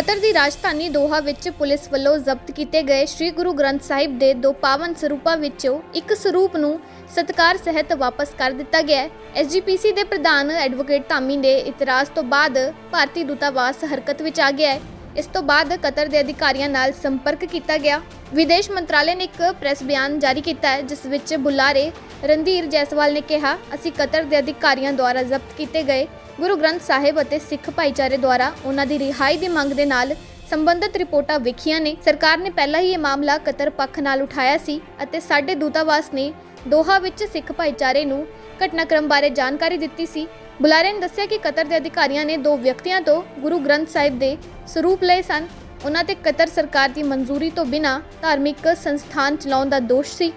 Qatar ਦੀ ਰਾਜਧਾਨੀ ਦੋਹਾ ਵਿੱਚ police ਵੱਲੋਂ ਜ਼ਬਤ ਕੀਤੇ ਗਏ ਸ੍ਰੀ ਗੁਰੂ ਗ੍ਰੰਥ ਸਾਹਿਬ ਦੇ ਦੋ ਪਾਵਨ ਸਰੂਪਾਂ ਵਿੱਚੋਂ ਇੱਕ ਸਰੂਪ ਨੂੰ ਸਤਕਾਰ ਸਹਿਤ ਵਾਪਸ ਕਰ ਦਿੱਤਾ ਗਿਆ ਹੈ। ਐਸਜੀਪੀਸੀ ਦੇ ਪ੍ਰਧਾਨ ਐਡਵੋਕੇਟ ਧਾਮੀ ਦੇ ਇਤਰਾਜ਼ ਤੋਂ ਬਾਅਦ ਭਾਰਤੀ ਦੂਤਾਵਾਸ ਹਰਕਤ ਵਿੱਚ ਆ ਗਿਆ ਹੈ। ਇਸ ਤੋਂ ਬਾਅਦ ਕਤਰ ਦੇ ਅਧਿਕਾਰੀਆਂ ਨਾਲ ਸੰਪਰਕ ਕੀਤਾ ਗਿਆ। ਵਿਦੇਸ਼ ਮੰਤਰਾਲੇ ਨੇ ਇੱਕ ਪ੍ਰੈਸ ਬਿਆਨ ਜਾਰੀ ਕੀਤਾ ਹੈ, ਜਿਸ ਵਿੱਚ ਬੁਲਾਰੇ ਰਣਧੀਰ ਜੈਸਵਾਲ ਨੇ ਕਿਹਾ, ਅਸੀਂ ਕਤਰ ਦੇ ਅਧਿਕਾਰੀਆਂ ਦੁਆਰਾ ਜ਼ਬਤ ਕੀਤੇ ਗਏ ਗੁਰੂ ਗ੍ਰੰਥ ਸਾਹਿਬ ਅਤੇ ਸਿੱਖ ਭਾਈਚਾਰੇ ਦੁਆਰਾ ਉਹਨਾਂ ਦੀ ਰਿਹਾਈ ਦੀ ਮੰਗ ਦੇ ਨਾਲ ਸੰਬੰਧਿਤ ਰਿਪੋਰਟਾਂ ਵੇਖੀਆਂ ਨੇ। ਸਰਕਾਰ ਨੇ ਪਹਿਲਾਂ ਹੀ ਇਹ ਮਾਮਲਾ ਕਤਰ ਪੱਖ ਨਾਲ ਉਠਾਇਆ ਸੀ ਅਤੇ ਸਾਡੇ ਦੂਤਾਵਾਸ ਨੇ ਦੋਹਾ ਵਿੱਚ ਸਿੱਖ ਭਾਈਚਾਰੇ ਨੂੰ ਘਟਨਾਕ੍ਰਮ ਬਾਰੇ ਜਾਣਕਾਰੀ ਦਿੱਤੀ ਸੀ। ਬੁਲਾਰੇ ਨੇ ਦੱਸਿਆ ਕਿ ਕਤਰ ਦੇ ਅਧਿਕਾਰੀਆਂ ਨੇ ਦੋ ਵਿਅਕਤੀਆਂ ਤੋਂ ਗੁਰੂ ਗ੍ਰੰਥ ਸਾਹਿਬ ਦੇ ਸਰੂਪ ਲਏ ਸਨ। ਉਹਨਾਂ ਤੇ ਕਤਰ ਸਰਕਾਰ ਦੀ ਮਨਜ਼ੂਰੀ ਤੋਂ ਬਿਨਾਂ ਧਾਰਮਿਕ ਸੰਸਥਾਨ ਚਲਾਉਣ ਦਾ ਦੋਸ਼ ਸੀ।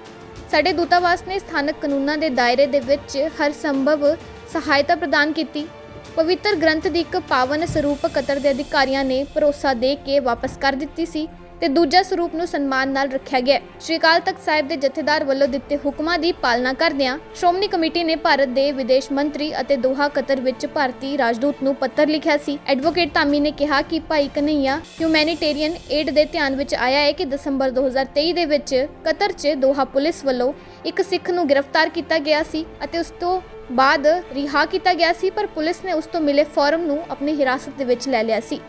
ਸਾਡੇ ਦੂਤਾਵਾਸ ਨੇ ਸਥਾਨਕ ਕਾਨੂੰਨਾਂ ਦੇ ਦਾਇਰੇ ਦੇ ਵਿੱਚ ਹਰ ਸੰਭਵ ਸਹਾਇਤਾ ਪ੍ਰਦਾਨ ਕੀਤੀ। ਪਵਿੱਤਰ ਗ੍ਰੰਥ ਦੀ ਇੱਕ ਪਾਵਨ ਸਰੂਪ ਕਤਰ ਦੇ ਅਧਿਕਾਰੀਆਂ ਨੇ ਭਰੋਸਾ ਦੇ ਕੇ ਵਾਪਸ ਕਰ ਦਿੱਤੀ ਸੀ ਤੇ ਦੂਜਾ ਸਰੂਪ ਨੂੰ ਸਨਮਾਨ ਨਾਲ ਰੱਖਿਆ ਗਿਆ। ਸ਼੍ਰੀ ਅਕਾਲ ਤਖਤ ਸਾਹਿਬ ਦੇ ਜਥੇਦਾਰ ਵੱਲੋਂ ਦਿੱਤੇ ਹੁਕਮਾਂ ਦੀ ਪਾਲਣਾ ਕਰਦਿਆਂ ਸ਼੍ਰੋਮਣੀ ਕਮੇਟੀ ਨੇ ਭਾਰਤ ਦੇ ਵਿਦੇਸ਼ ਮੰਤਰੀ ਅਤੇ ਦੋਹਾ ਕਤਰ ਵਿੱਚ ਭਾਰਤੀ ਰਾਜਦੂਤ ਨੂੰ ਪੱਤਰ ਲਿਖਿਆ ਸੀ। ਐਡਵੋਕੇਟ ਧਾਮੀ ਨੇ ਕਿਹਾ ਕਿ ਭਾਈ ਕਨਈਆ ਹਿਊਮੈਨਿਟੇਰੀਅਨ ਏਡ ਦੇ ਧਿਆਨ ਵਿੱਚ ਆਇਆ ਹੈ ਕਿ ਦਸੰਬਰ 2023 ਦੇ ਵਿੱਚ ਕਤਰ 'ਚ ਦੋਹਾ ਪੁਲਿਸ ਵੱਲੋਂ ਇੱਕ ਸਿੱਖ ਨੂੰ ਗ੍ਰਿਫਤਾਰ ਕੀਤਾ ਗਿਆ ਸੀ ਅਤੇ ਉਸ ਤੋਂ ਬਾਅਦ ਰਿਹਾ ਕੀਤਾ ਗਿਆ ਸੀ, ਪਰ ਪੁਲਿਸ ਨੇ ਉਸ ਤੋਂ ਮਿਲੇ ਫਾਰਮ ਨੂੰ ਆਪਣੀ ਹਿਰਾਸਤ ਦੇ ਵਿੱਚ ਲੈ ਲਿਆ ਸੀ।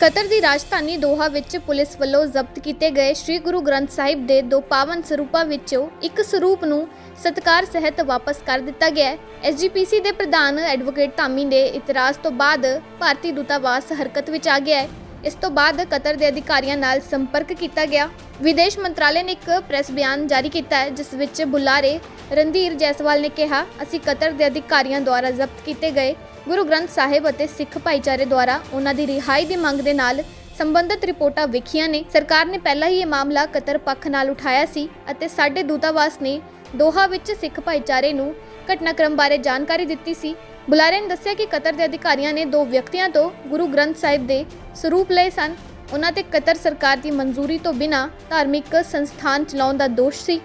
ਕਤਰ ਦੀ ਰਾਜਧਾਨੀ ਦੋਹਾ ਵਿੱਚ ਪੁਲਿਸ ਵੱਲੋਂ ਜ਼ਬਤ ਕੀਤੇ ਗਏ ਸ੍ਰੀ ਗੁਰੂ ਗ੍ਰੰਥ ਸਾਹਿਬ ਦੇ ਦੋ ਪਾਵਨ ਸਰੂਪਾਂ ਵਿੱਚੋਂ ਇੱਕ ਸਰੂਪ ਨੂੰ ਸਤਕਾਰ ਸਹਿਤ ਵਾਪਸ ਕਰ ਦਿੱਤਾ ਗਿਆ ਹੈ। ਐਸਜੀਪੀਸੀ ਦੇ ਪ੍ਰਧਾਨ ਐਡਵੋਕੇਟ ਧਾਮੀ ਦੇ ਇਤਰਾਜ਼ ਤੋਂ ਬਾਅਦ ਭਾਰਤੀ ਦੂਤਾਵਾਸ ਹਰਕਤ ਵਿੱਚ ਆ ਗਿਆ ਹੈ। ਇਸ ਤੋਂ ਬਾਅਦ ਕਤਰ ਦੇ ਅਧਿਕਾਰੀਆਂ ਨਾਲ ਸੰਪਰਕ ਕੀਤਾ ਗਿਆ। ਵਿਦੇਸ਼ ਮੰਤਰਾਲੇ ਨੇ ਇੱਕ ਪ੍ਰੈਸ ਬਿਆਨ ਜਾਰੀ ਕੀਤਾ ਹੈ, ਜਿਸ ਵਿੱਚ ਬੁਲਾਰੇ ਰਣਧੀਰ ਜੈਸਵਾਲ ਨੇ ਕਿਹਾ, ਅਸੀਂ ਕਤਰ ਦੇ ਅਧਿਕਾਰੀਆਂ ਦੁਆਰਾ ਜ਼ਬਤ ਕੀਤੇ ਗਏ ਗੁਰੂ ਗ੍ਰੰਥ ਸਾਹਿਬ ਅਤੇ ਸਿੱਖ ਭਾਈਚਾਰੇ ਦੁਆਰਾ ਉਹਨਾਂ ਦੀ ਰਿਹਾਈ ਦੀ ਮੰਗ ਦੇ ਨਾਲ ਸੰਬੰਧਿਤ ਰਿਪੋਰਟਾਂ ਵੇਖੀਆਂ ਨੇ। ਸਰਕਾਰ ਨੇ ਪਹਿਲਾਂ ਹੀ ਇਹ ਮਾਮਲਾ ਕਤਰ ਪੱਖ ਨਾਲ ਉਠਾਇਆ ਸੀ ਅਤੇ ਸਾਡੇ ਦੂਤਾਵਾਸ ਨੇ ਦੋਹਾ ਵਿੱਚ ਸਿੱਖ ਭਾਈਚਾਰੇ ਨੂੰ ਘਟਨਾਕ੍ਰਮ ਬਾਰੇ ਜਾਣਕਾਰੀ ਦਿੱਤੀ ਸੀ। ਬੁਲਾਰੇ ਨੇ ਦੱਸਿਆ ਕਿ ਕਤਰ ਦੇ ਅਧਿਕਾਰੀਆਂ ਨੇ ਦੋ ਵਿਅਕਤੀਆਂ ਤੋਂ ਗੁਰੂ ਗ੍ਰੰਥ ਸਾਹਿਬ ਦੇ ਸਰੂਪ ਲਏ ਸਨ। ਉਹਨਾਂ ਤੇ ਕਤਰ ਸਰਕਾਰ ਦੀ ਮਨਜ਼ੂਰੀ ਤੋਂ ਬਿਨਾਂ ਧਾਰਮਿਕ ਸੰਸਥਾਨ ਚਲਾਉਣ ਦਾ ਦੋਸ਼ ਸੀ।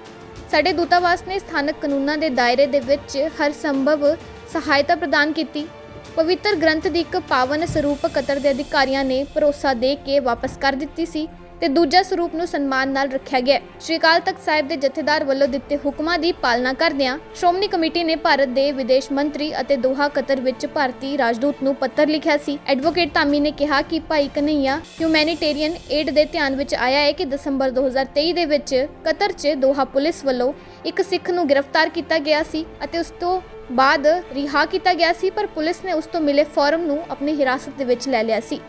ਸਾਡੇ ਦੂਤਾਵਾਸ ਨੇ ਸਥਾਨਕ ਕਾਨੂੰਨਾਂ ਦੇ ਦਾਇਰੇ ਦੇ ਵਿੱਚ ਹਰ ਸੰਭਵ ਸਹਾਇਤਾ ਪ੍ਰਦਾਨ ਕੀਤੀ। ਪਵਿੱਤਰ ਗ੍ਰੰਥ ਦੀ ਇੱਕ ਪਾਵਨ ਸਰੂਪ ਕਤਰ ਦੇ ਅਧਿਕਾਰੀਆਂ ਨੇ ਭਰੋਸਾ ਦੇ ਕੇ ਵਾਪਸ ਕਰ ਦਿੱਤੀ ਸੀ। ਤੇ ਦੂਜਾ ਸਰੂਪ ਨੂੰ ਸਨਮਾਨ ਨਾਲ ਰੱਖਿਆ ਗਿਆ ਸ਼੍ਰੀ ਅਕਾਲ ਤਖਤ ਸਾਹਿਬ ਦੇ ਜਥੇਦਾਰ ਵੱਲੋਂ ਦਿੱਤੇ ਹੁਕਮਾਂ ਦੀ ਪਾਲਣਾ ਕਰਦਿਆਂ ਸ਼੍ਰੋਮਣੀ ਕਮੇਟੀ ਨੇ ਭਾਰਤ ਦੇ ਵਿਦੇਸ਼ ਮੰਤਰੀ ਅਤੇ ਦੋਹਾ ਕਤਰ ਵਿੱਚ ਭਾਰਤੀ ਰਾਜਦੂਤ ਨੂੰ ਪੱਤਰ ਲਿਖਿਆ ਸੀ। ਐਡਵੋਕੇਟ ਧਾਮੀ ਨੇ ਕਿਹਾ ਕਿ ਭਾਈ ਕਨਈਆ ਹਿਊਮੈਨਿਟੇਰੀਅਨ ਏਡ ਦੇ ਧਿਆਨ ਵਿੱਚ ਆਇਆ ਹੈ ਕਿ ਦਸੰਬਰ 2023 ਦੇ ਵਿੱਚ ਕਤਰ 'ਚ ਦੋਹਾ ਪੁਲਿਸ ਵੱਲੋਂ ਇੱਕ ਸਿੱਖ ਨੂੰ ਗ੍ਰਿਫਤਾਰ ਕੀਤਾ ਗਿਆ ਸੀ ਅਤੇ ਉਸ ਤੋਂ ਬਾਅਦ ਰਿਹਾ ਕੀਤਾ ਗਿਆ ਸੀ, ਪਰ ਪੁਲਿਸ ਨੇ ਉਸ ਤੋਂ ਮਿਲੇ ਫਾਰਮ ਨੂੰ ਆਪਣੀ ਹਿਰਾਸਤ ਦੇ ਵਿੱਚ ਲੈ ਲਿਆ ਸੀ।